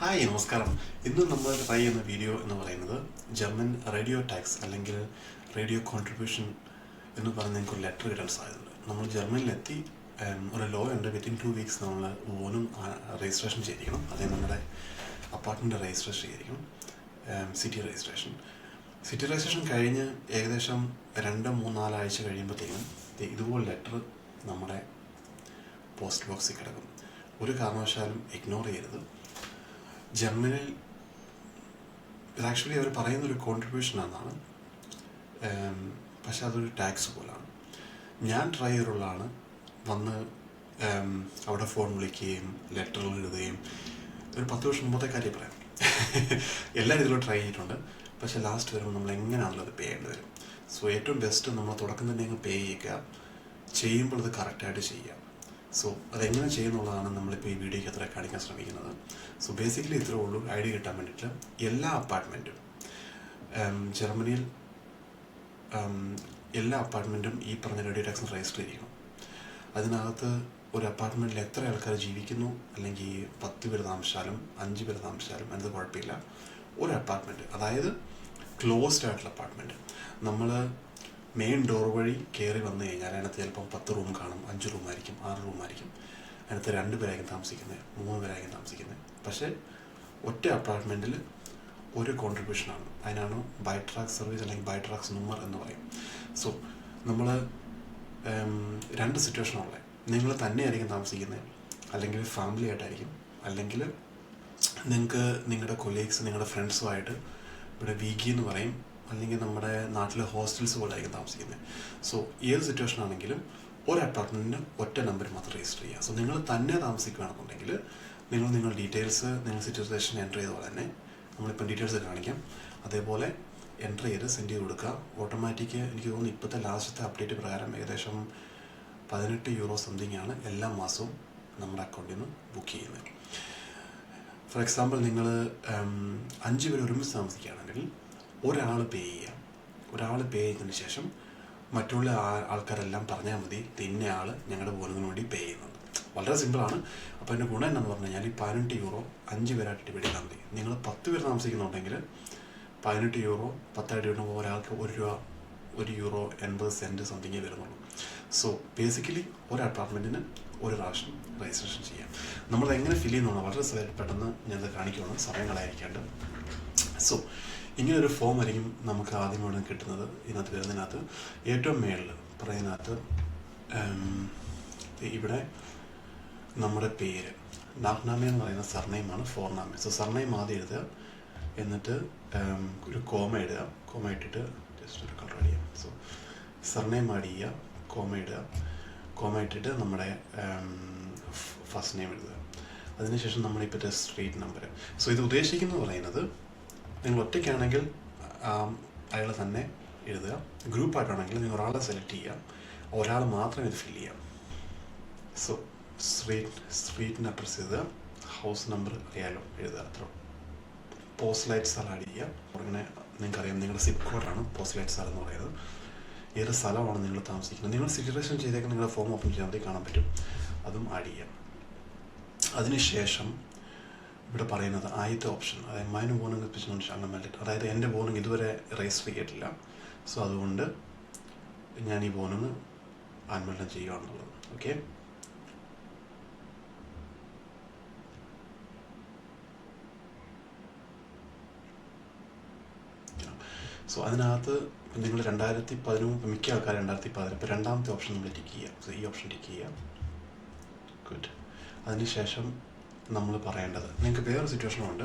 Hi നമസ്കാരം. ഇന്ന് നമ്മൾ ട്രൈ ചെയ്യുന്ന വീഡിയോ എന്ന് പറയുന്നത് ജർമ്മൻ റേഡിയോ ടാക്സ് അല്ലെങ്കിൽ റേഡിയോ കോൺട്രിബ്യൂഷൻ എന്ന് പറഞ്ഞ് ഒരു ലെറ്റർ കിട്ടാൻ സാധ്യതയുണ്ട്. നമ്മൾ ജർമ്മനിലെത്തി ഒരു ലോ ഉണ്ട്. വിത്തിൻ ടു വീക്സ് നമ്മൾ ഓനും രജിസ്ട്രേഷൻ ചെയ്തിരിക്കണം. അതേ നമ്മുടെ അപ്പാർട്ട്മെന്റ് രജിസ്ട്രേഷൻ ചെയ്തിരിക്കണം. സിറ്റി രജിസ്ട്രേഷൻ സിറ്റി രജിസ്ട്രേഷൻ കഴിഞ്ഞ് ഏകദേശം രണ്ട് മൂന്നാലാഴ്ച കഴിയുമ്പോഴത്തേക്കും ഇതുപോലെ ലെറ്റർ നമ്മുടെ പോസ്റ്റ് ബോക്സിൽ കിടക്കും. ഒരു കാരണവശാലും ഇഗ്നോർ ചെയ്യരുത്. ജർമ്മനിൽ ഇത് ആക്ച്വലി അവർ പറയുന്ന ഒരു കോൺട്രിബ്യൂഷൻ എന്നാണ് പക്ഷെ അതൊരു ടാക്സ് പോലാണ്. ഞാൻ ട്രൈ ചെയ്തിട്ടുള്ളതാണ്. വന്ന് അവിടെ ഫോൺ വിളിക്കുകയും ലെറ്ററുകൾ എഴുതുകയും. ഒരു പത്ത് വർഷം മുമ്പത്തെ കാര്യം പറയാം. എല്ലാ രീതിയിലും ട്രൈ ചെയ്തിട്ടുണ്ട്. പക്ഷേ ലാസ്റ്റ് വരുമ്പോൾ നമ്മൾ എങ്ങനെയാണല്ലോ അത് പേ ചെയ്യേണ്ടി വരും? സോ ഏറ്റവും ബെസ്റ്റ് നമ്മൾ തുടക്കം തന്നെ അങ്ങ് പേ ചെയ്യുക. ചെയ്യുമ്പോൾ അത് കറക്റ്റായിട്ട് ചെയ്യുക. സോ അതെങ്ങനെ ചെയ്യുന്നുള്ളതാണ് നമ്മളിപ്പോൾ ഈ വീഡിയോയ്ക്ക് അത്ര കാണിക്കാൻ ശ്രമിക്കുന്നത്. സോ ബേസിക്കലി ഇത്രേ ഉള്ളൂ. ഐഡിയ കിട്ടാൻ വേണ്ടിയിട്ട് എല്ലാ അപ്പാർട്ട്മെന്റും ജർമ്മനിയിൽ എല്ലാ അപ്പാർട്ട്മെന്റും ഈ പറഞ്ഞ റേഡിയോ ടാക്സ് രജിസ്റ്റർ ചെയ്തിരിക്കണം അതിനകത്ത് ഒരു അപ്പാർട്ട്മെന്റിൽ എത്ര ആൾക്കാർ ജീവിക്കുന്നു? അല്ലെങ്കിൽ പത്ത് പേര് താമസിച്ചാലും അഞ്ച് പേര് താമസിച്ചാലും എന്നത് കുഴപ്പമില്ല. ഒരു അപ്പാർട്ട്മെന്റ് അതായത് ക്ലോസ്ഡ് ആയിട്ടുള്ള അപ്പാർട്ട്മെന്റ് നമ്മൾ മെയിൻ ഡോർ വഴി കയറി വന്നു കഴിഞ്ഞാൽ അതിനകത്ത് ചിലപ്പം പത്ത് റൂം കാണും അഞ്ച് റൂമായിരിക്കും ആറ് റൂമായിരിക്കും അതിനകത്ത് രണ്ട് പേരായിരിക്കും താമസിക്കുന്നത് മൂന്ന് പേരായിരിക്കും താമസിക്കുന്നത്. പക്ഷേ ഒറ്റ അപ്പാർട്ട്മെന്റിൽ ഒരു കോൺട്രിബ്യൂഷനാണ് അതിനാണ് ബൈട്രാക്സ് സർവീസ് അല്ലെങ്കിൽ ബൈട്രാക്സ് നമ്പർ എന്ന് പറയും. സോ നമ്മൾ രണ്ട് സിറ്റുവേഷനുള്ളത് നിങ്ങൾ തന്നെയായിരിക്കും താമസിക്കുന്നത് അല്ലെങ്കിൽ ഫാമിലി ആയിട്ടായിരിക്കും. അല്ലെങ്കിൽ നിങ്ങൾക്ക് നിങ്ങളുടെ കൊലീഗ്സ് നിങ്ങളുടെ ഫ്രണ്ട്സുമായിട്ട് ഇവിടെ വീഗി എന്ന് പറയും. അല്ലെങ്കിൽ നമ്മുടെ നാട്ടിലെ ഹോസ്റ്റൽസ് പോലെ ആയിരിക്കും താമസിക്കുന്നത്. സോ ഏത് സിറ്റുവേഷൻ ആണെങ്കിലും ഒരു അപ്പാർട്ട്മെന്റിന് ഒറ്റ നമ്പർ മാത്രം രജിസ്റ്റർ ചെയ്യുക. സോ നിങ്ങൾ തന്നെ താമസിക്കുകയാണെന്നുണ്ടെങ്കിൽ നിങ്ങൾ നിങ്ങൾ ഡീറ്റെയിൽസ് നിങ്ങൾ സിറ്റുവേഷൻ എന്റർ ചെയ്ത പോലെ തന്നെ നമ്മളിപ്പം ഡീറ്റെയിൽസ് കാണിക്കാം. അതേപോലെ എന്റർ ചെയ്ത് സെൻഡ് ചെയ്ത് കൊടുക്കുക. ഓട്ടോമാറ്റിക് എനിക്ക് തോന്നുന്നു ഇപ്പോഴത്തെ ലാസ്റ്റത്തെ അപ്ഡേറ്റ് പ്രകാരം ഏകദേശം പതിനെട്ട് യൂറോ സംതിങ് ആണ് എല്ലാ മാസവും നമ്മുടെ അക്കൗണ്ടിൽ നിന്ന് ബുക്ക് ചെയ്യുന്നത്. ഫോർ എക്സാമ്പിൾ നിങ്ങൾ അഞ്ച് പേര് ഒരുമിച്ച് താമസിക്കുകയാണെങ്കിൽ ഒരാൾ പേ ചെയ്യുക ഒരാൾ പേ ചെയ്തതിന് ശേഷം മറ്റുള്ള ആൾക്കാരെല്ലാം പറഞ്ഞാൽ മതി ഇന്ന ആൾ ഞങ്ങളുടെ ബോണിങ്ങിന് വേണ്ടി പേ ചെയ്യുന്നത് വളരെ സിമ്പിളാണ് അപ്പോൾ എന്റെ ഗുണം എന്താണെന്ന് പറഞ്ഞു കഴിഞ്ഞാൽ ഈ പതിനെട്ട് യൂറോ അഞ്ച് പേരായിട്ട് ഡിവൈഡ് ചെയ്താൽ മതി. നിങ്ങൾ പത്ത് പേര് താമസിക്കുന്നുണ്ടെങ്കിൽ പതിനെട്ട് യൂറോ പത്തായിട്ട് വരുമ്പോൾ ഒരാൾക്ക് ഒരു രൂപ ഒരു യൂറോ എൺപത് സെന്റ് സംതിങ്ങേ വരുന്നുള്ളൂ. സോ ബേസിക്കലി ഒരു അപ്പാർട്ട്മെന്റിന് ഒരു പ്രാവശ്യം രജിസ്ട്രേഷൻ ചെയ്യാം. നമ്മൾ എങ്ങനെ ഫിൽ ചെയ്യുന്നതാണ് വളരെ പെട്ടെന്ന് ഞാൻ കാണിക്കുകയാണ് സമയങ്ങളായിരിക്കേണ്ടത് സോ ഇങ്ങനൊരു ഫോം ആയിരിക്കും നമുക്ക് ആദ്യം ഇവിടെ കിട്ടുന്നത്. ഇതിനകത്ത് വരുന്നതിനകത്ത് ഏറ്റവും മേളിൽ പറയുന്നതിനകത്ത് ഇവിടെ നമ്മുടെ പേര്. നാഗ്നാമ എന്ന് പറയുന്ന സർനെയിമാണ് ഫോർനാമ. സോ സർനെയിം ആദ്യം എഴുതുക. എന്നിട്ട് ഒരു കോമ ഇടുക. കോമ ഇട്ടിട്ട് ജസ്റ്റ് ഒരു കളർ അടിയാം സോ സർനെയിം ആഡ് ചെയ്യുക. കോമ ഇടുക. കോമ ഇട്ടിട്ട് നമ്മുടെ ഫസ്റ്റ് നെയിം എഴുതുക. അതിനുശേഷം നമ്മളിപ്പോൾ ടെസ്റ്റ് സ്ട്രീറ്റ് നമ്പർ. സോ ഇത് ഉദ്ദേശിക്കുന്നത് പറയുന്നത് നിങ്ങൾ ഒറ്റയ്ക്കാണെങ്കിൽ അയാൾ തന്നെ എഴുതുക. ഗ്രൂപ്പായിട്ടാണെങ്കിൽ നിങ്ങൾ ഒരാളെ സെലക്ട് ചെയ്യാം ഒരാൾ മാത്രം ഇത് ഫില്ല് ചെയ്യാം സോ സ്ട്രീറ്റ് സ്ട്രീറ്റിന് അഡ്രസ്സ് ചെയ്തുക ഹൗസ് നമ്പർ അറിയാലോ എഴുതുക. അത്ര പോസ്റ്റ് ലൈറ്റ് സ്ഥലം ആഡ് ചെയ്യുക. അങ്ങനെ നിങ്ങൾക്കറിയാം നിങ്ങളുടെ സിപ്പ് കോഡാണ് പോസ്റ്റ് ലൈറ്റ് സ്ഥലം എന്ന് പറയുന്നത്. ഏത് സ്ഥലമാണ് നിങ്ങൾ താമസിക്കുന്നത്? നിങ്ങൾ സിറ്റുവേഷൻ ചെയ്തേക്കാൻ നിങ്ങളുടെ ഫോം ഓപ്പൺ ചെയ്യാൻ വേണ്ടി കാണാൻ പറ്റും. അതും ആഡ് ചെയ്യാം. അതിനുശേഷം ഇവിടെ പറയുന്നത് ആദ്യത്തെ ഓപ്ഷൻ അതായത് മൈന് ബോണിംഗ് അങ്ങനെ അംഗമെൽറ്റ് അതായത് എന്റെ ബോണിംഗ് ഇതുവരെ രജിസ്റ്റർ ചെയ്തിട്ടില്ല. സോ അതുകൊണ്ട് ഞാൻ ഈ ബോണിംഗ് ആൻമെൽഡം ചെയ്യുകയാണെന്നുള്ളത്. ഓക്കെ സോ അതിനകത്ത് നിങ്ങൾ രണ്ടായിരത്തി പതിനൊന്ന് മിക്ക ആൾക്കാർ രണ്ടായിരത്തി പതിനൊന്ന് ഇപ്പോൾ രണ്ടാമത്തെ ഓപ്ഷൻ നമ്മൾ ടിക്ക് ചെയ്യാം. സോ ഈ ഓപ്ഷൻ ടിക്ക് ചെയ്യാം. ഗുഡ് അതിനുശേഷം നമ്മൾ പറയേണ്ടത് നിങ്ങൾക്ക് വേറെ സിറ്റുവേഷനുണ്ട്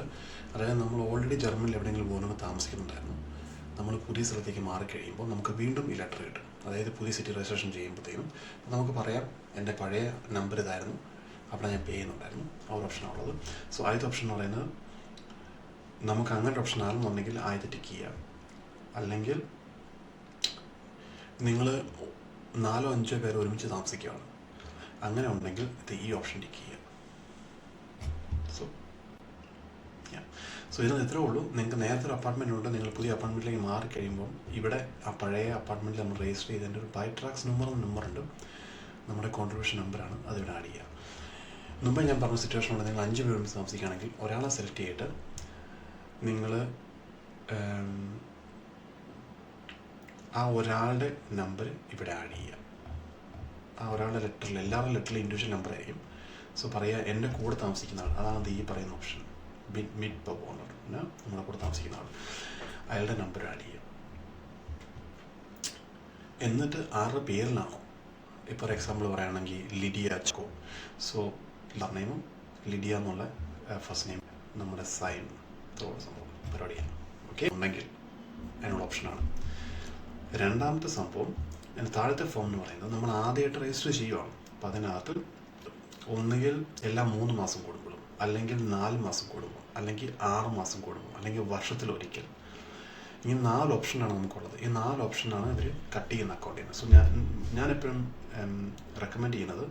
അതായത് നമ്മൾ ഓൾറെഡി ജർമ്മനിൽ എവിടെയെങ്കിലും പോകുന്നത് താമസിക്കുന്നുണ്ടായിരുന്നു. നമ്മൾ പുതിയ സ്ഥലത്തേക്ക് മാറിക്കഴിയുമ്പോൾ നമുക്ക് വീണ്ടും ഈ ലെറ്റർ കിട്ടും. അതായത് പുതിയ സിറ്റി രജിസ്ട്രേഷൻ ചെയ്യുമ്പോഴത്തേക്കും നമുക്ക് പറയാം എന്റെ പഴയ നമ്പർ ഇതായിരുന്നു. അവിടെ ഞാൻ പേ ചെയ്യുന്നുണ്ടായിരുന്നു. ആ ഒരു ഓപ്ഷനാണ് ഉള്ളത്. സോ ആദ്യത്തെ ഓപ്ഷൻ എന്ന് പറയുന്നത് നമുക്ക് അങ്ങനെ ഓപ്ഷൻ ആണെന്നുണ്ടെങ്കിൽ ആദ്യത്തെ ടിക്ക് ചെയ്യാം. അല്ലെങ്കിൽ നിങ്ങൾ നാലോ അഞ്ചോ പേര് ഒരുമിച്ച് താമസിക്കുകയാണ്. അങ്ങനെ ഉണ്ടെങ്കിൽ ഇത് ഈ ഓപ്ഷൻ ടിക്ക് ചെയ്യാം. സോ സോ ഇതിന് ഇത്രേ ഉള്ളൂ. നിങ്ങൾക്ക് നേരത്തെ ഒരു അപ്പാർട്ട്മെന്റ് ഉണ്ട്. നിങ്ങൾ പുതിയ അപ്പാർട്ട്മെന്റിലേക്ക് മാറി കഴിയുമ്പം ഇവിടെ ആ പഴയ അപ്പാർട്ട്മെന്റിൽ നമ്മൾ രജിസ്റ്റർ ചെയ്തതിന്റെ ഒരു ബൈ ട്രാക്സ് നമ്പർ എന്ന നമ്പറുണ്ട് നമ്മുടെ കോൺട്രിബ്യൂഷൻ നമ്പറാണ് അതിവിടെ ആഡ് ചെയ്യുക മുമ്പ് ഞാൻ പറഞ്ഞ സിറ്റുവേഷൻ ഉണ്ട് നിങ്ങൾ അഞ്ച് പേരും താമസിക്കുകയാണെങ്കിൽ ഒരാളെ സെലക്ട് ചെയ്തിട്ട് നിങ്ങൾ ആ ഒരാളുടെ നമ്പർ ഇവിടെ ആഡ് ചെയ്യുക ആ ഒരാളുടെ ലെറ്ററിൽ എല്ലാവരുടെ ലെറ്ററിൽ ഇൻഡിവിജ്വൽ നമ്പർ ആയിരിക്കും. സോ പറയുക എന്റെ കൂടെ താമസിക്കുന്ന ആൾ അതാണ് ഈ പറയുന്ന ഓപ്ഷൻ മിഡ് മിഡ് ഇപ്പോൾ ഓണർ നമ്മുടെ കൂടെ താമസിക്കുന്ന ആൾ അയാളുടെ നമ്പർ ആഡ് ചെയ്യുക എന്നിട്ട് ആരുടെ പേരിലാണോ? ഇപ്പോൾ ഒരു എക്സാമ്പിൾ പറയുകയാണെങ്കിൽ ലിഡിയ ചോ സോ നെയിമും ലിഡിയ എന്നുള്ള ഫസ്റ്റ് നെയിം നമ്മുടെ സൈൻ സംഭവം പരിപാടിയാണ്. ഓക്കെ ഉണ്ടെങ്കിൽ അതിനുള്ള ഓപ്ഷനാണ് രണ്ടാമത്തെ സംഭവം താഴത്തെ ഫോം എന്ന് പറയുന്നത് നമ്മൾ ആദ്യമായിട്ട് രജിസ്റ്റർ ചെയ്യുവാണ്. അപ്പം അതിനകത്ത് ഒന്നുകിൽ എല്ലാ മൂന്ന് മാസം കൂടുമ്പോഴും അല്ലെങ്കിൽ നാല് മാസം കൂടുമ്പോൾ അല്ലെങ്കിൽ ആറ് മാസം കൂടുമ്പോൾ അല്ലെങ്കിൽ വർഷത്തിലൊരിക്കൽ ഈ നാല് ഓപ്ഷനാണ് നമുക്കുള്ളത്. ഈ നാല് ഓപ്ഷനാണ് ഇവർ കട്ട് ചെയ്യുന്ന അക്കൗണ്ടിൽ നിന്ന് സോ ഞാൻ ഞാനെപ്പോഴും റെക്കമെൻഡ് ചെയ്യുന്നത്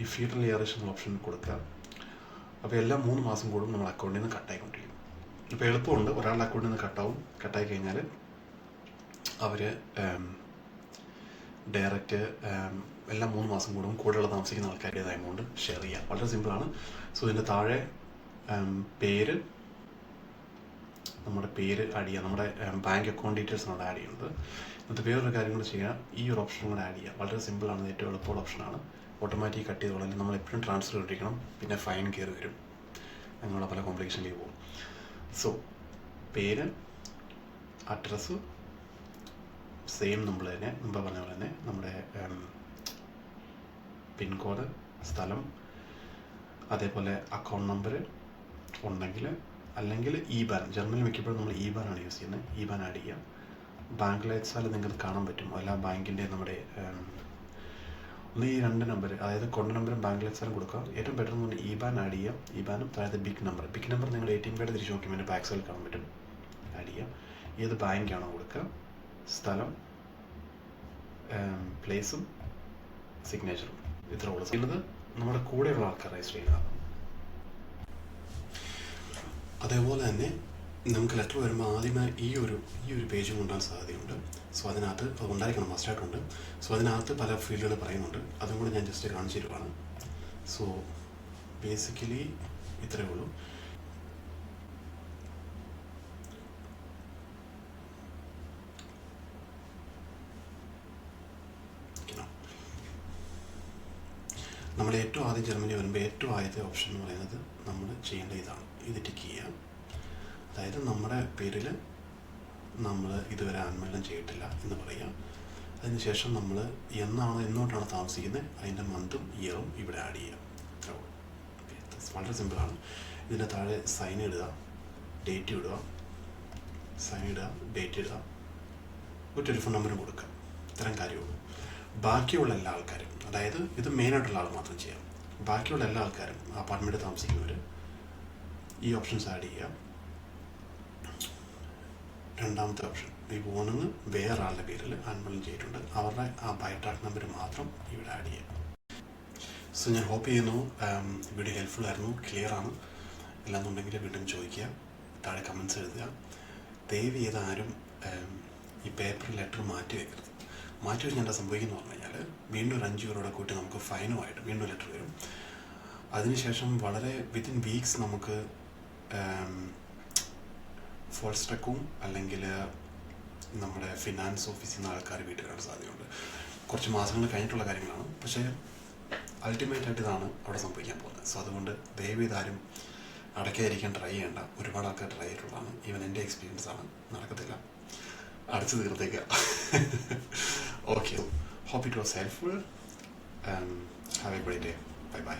ഈ ഫീഡർ ലിയറേഷൻ ഓപ്ഷൻ കൊടുക്കുക. അപ്പോൾ എല്ലാ മൂന്ന് മാസം കൂടുമ്പോൾ നമ്മൾ അക്കൗണ്ടിൽ നിന്ന് കട്ടായിക്കൊണ്ടിരിക്കും ഇപ്പോൾ എളുപ്പമുണ്ട്. ഒരാളുടെ അക്കൗണ്ടിൽ നിന്ന് കട്ടാവും കട്ടായി കഴിഞ്ഞാൽ അവർ ഡയറക്റ്റ് എല്ലാ മൂന്ന് മാസം കൂടും കൂടെയുള്ള താമസിക്കുന്ന ആൾക്കാരുടെ എമൗണ്ട് ഷെയർ ചെയ്യാം. വളരെ സിമ്പിളാണ് സോ ഇതിന്റെ താഴെ പേര് നമ്മുടെ പേര് ആഡ് ചെയ്യുക നമ്മുടെ ബാങ്ക് അക്കൗണ്ട് ഡീറ്റെയിൽസ് ആണ് ആഡ് ചെയ്യുന്നത്. എന്നിട്ട് വേറൊരു കാര്യം കൂടെ ചെയ്യുക ഈ ഒരു ഓപ്ഷൻ കൂടെ ആഡ് ചെയ്യുക വളരെ സിമ്പിളാണ് ഏറ്റവും എളുപ്പമുള്ള ഓപ്ഷനാണ് ഓട്ടോമാറ്റിക് കട്ട് ചെയ്തോളാം. നമ്മൾ എപ്പോഴും ട്രാൻസ്ഫർ ഇട്ടിരിക്കണം പിന്നെ ഫൈൻ കയറി വരും. അങ്ങനെയുള്ള പല കോംപ്ലിക്കേഷനിലേക്ക് പോകും. സോ പേര് അഡ്രസ്സ് സെയിം നമ്മൾ തന്നെ മുമ്പ് പറഞ്ഞ പോലെ തന്നെ നമ്മുടെ പിൻകോഡ് സ്ഥലം അതേപോലെ അക്കൗണ്ട് നമ്പർ ഉണ്ടെങ്കിൽ അല്ലെങ്കിൽ ഇ ബാൻ ജർമ്മനിൽ മിക്കപ്പോഴും നമ്മൾ ഇ ബാനാണ് യൂസ് ചെയ്യുന്നത്. ഇ ബാൻ ആഡ് ചെയ്യാം ബാങ്കിൽ അയച്ചാൽ നിങ്ങൾക്ക് കാണാൻ പറ്റും. അല്ല ബാങ്കിന്റെ നമ്മുടെ ഒന്ന് ഈ രണ്ട് നമ്പർ അതായത് കൊണ്ട നമ്പറും ബാങ്കിൽ അയച്ചാലും കൊടുക്കുക ഏറ്റവും ബെറ്റർ എന്ന് പറഞ്ഞാൽ ഇ ബാൻ ആഡ് ചെയ്യാം. ഇ ബാനും അതായത് ബിഗ് നമ്പർ ബിഗ് നമ്പർ നിങ്ങൾ എ ടി എം കാർഡ് തിരിച്ച് നോക്കുമ്പോൾ ബാക്ക് സൈഡിൽ കാണാൻ പറ്റും. ആഡ് ചെയ്യാം. ഏത് ബാങ്കാണോ കൊടുക്കുക. സ്ഥലം പ്ലേസും സിഗ്നേച്ചറും ഇത്ര ഉള്ളത് ചെയ്യുന്നത് നമ്മുടെ കൂടെയുള്ള ആൾക്കാർ രജിസ്റ്റർ ചെയ്യുന്നതാണ് അതേപോലെ തന്നെ നമുക്ക് ലെറ്റർ വരുമ്പോൾ ആദ്യമേ ഈ ഒരു ഈ ഒരു പേജും ഉണ്ടാകാൻ സാധ്യതയുണ്ട്. സോ അതിനകത്ത് അത് ഉണ്ടായിരിക്കണം മസ്റ്റായിട്ടുണ്ട് സോ അതിനകത്ത് പല ഫീൽഡുകൾ പറയുന്നുണ്ട്. അതും കൂടെ ഞാൻ ജസ്റ്റ് കാണിച്ചു തരുവാണ്. സോ ബേസിക്കലി ഇത്രയേ ഉള്ളൂ. നമ്മൾ ഏറ്റവും ആദ്യം ജർമ്മനി വരുമ്പോൾ ഏറ്റവും ആദ്യത്തെ ഓപ്ഷൻ എന്ന് പറയുന്നത് നമ്മൾ ചെയ്യേണ്ട ഇതാണ്. ഇത് ടിക്ക് ചെയ്യുക. അതായത് നമ്മുടെ പേരിൽ നമ്മൾ ഇതുവരെ ആൻമരണം ചെയ്തിട്ടില്ല എന്ന് പറയാം അതിനുശേഷം നമ്മൾ എന്നാണ് എന്നോട്ടാണ് താമസിക്കുന്നത് അതിന്റെ മന്തും ഇയറും ഇവിടെ ആഡ് ചെയ്യുക. വളരെ സിമ്പിളാണ് ഇതിന്റെ താഴെ സൈൻ ഇടുക ഡേറ്റ് ഇടുക സൈൻ ഇടുക ഡേറ്റ് ഇടുക ഒരു ടെലിഫോൺ നമ്പറും കൊടുക്കുക. ഇത്തരം കാര്യമുള്ളൂ. ബാക്കിയുള്ള എല്ലാ ആൾക്കാരും അതായത് ഇത് മെയിനായിട്ടുള്ള ആൾ മാത്രം ചെയ്യാം. ബാക്കിയുള്ള എല്ലാ ആൾക്കാരും അപ്പാർട്ട്മെന്റ് താമസിക്കുന്നവർ ഈ ഓപ്ഷൻസ് ആഡ് ചെയ്യുക രണ്ടാമത്തെ ഓപ്ഷൻ ഈ ഫോണിൽ വേറെ ആളുടെ പേരിൽ അൺമലം ചെയ്തിട്ടുണ്ട്. അവരുടെ ആ ബയോട്രാക്ക് നമ്പർ മാത്രം ഇവിടെ ആഡ് ചെയ്യാം. സോ ഞാൻ ഹോപ്പ് ചെയ്യുന്നു വീഡിയോ ഹെൽപ്ഫുൾ ആയിരുന്നു ക്ലിയർ ആണ്. അല്ലാന്നുണ്ടെങ്കിൽ വീണ്ടും ചോദിക്കുക താഴെ കമൻസ് എഴുതുക. ദയവ് ചെയ്ത് ആരും ഈ പേപ്പർ ലെറ്റർ മാറ്റി വെക്കരുത്. മാറ്റി എന്താ സംഭവിക്കുന്നു പറഞ്ഞു കഴിഞ്ഞാൽ വീണ്ടും ഒരു അഞ്ച് പേരോടെ കൂട്ടി നമുക്ക് ഫൈനുമായിട്ട് വീണ്ടും ലെറ്റർ വരും. അതിനുശേഷം വളരെ വിത്തിൻ വീക്സ് നമുക്ക് ഫോൾ സ്ട്രക്കും അല്ലെങ്കിൽ നമ്മുടെ ഫിനാൻസ് ഓഫീസിൽ നിന്ന് ആൾക്കാർ വീട്ടിൽ കാണാൻ സാധ്യതയുണ്ട്. കുറച്ച് മാസങ്ങൾ കഴിഞ്ഞിട്ടുള്ള കാര്യങ്ങളാണ്. പക്ഷേ അൾട്ടിമേറ്റ് ആയിട്ട് ഇതാണ് അവിടെ സംഭവിക്കാൻ പോകുന്നത്. സോ അതുകൊണ്ട് ദയവ് ഇതാരും അടയ്ക്കാതിരിക്കാൻ ട്രൈ ചെയ്യേണ്ട. ഒരുപാട് ആൾക്കാർ ട്രൈ ചെയ്തിട്ടുള്ളതാണ്. ഈവൻ എന്റെ എക്സ്പീരിയൻസ് ആണ്. നടക്കത്തില്ല. അടച്ചു തീർത്തേക്കുക Okay. Hope it was helpful. Um, have a great day. Bye bye.